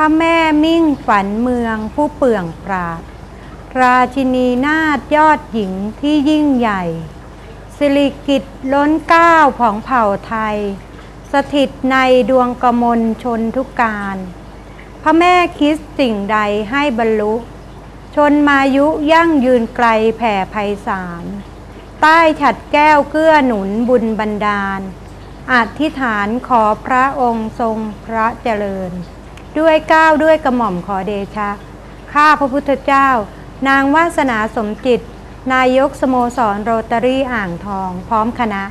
ระแม่มิ่งฝันเมืองผู้เปื่องปราด ราชินีนาถยอดหญิงที่ยิ่งใหญ่ สิริกิตล้นเก้าวของเผ่าไทย สถิตในดวงกมลชนทุกการ พระแม่คิดสิ่งใดให้บรรลุ ชนมายุยั่งยืนไกลแผ่ไพศาล ใต้ฉัดแก้วเกื้อหนุนบุญบันดาล อธิษฐานขอพระองค์ทรงพระเจริญ ด้วยก้าวด้วยกระหม่อมขอเดชะ ข้าพระพุทธเจ้า นางวาสนาสมจิต นายกสโมสรโรตารี่อ่างทองพร้อมคณะ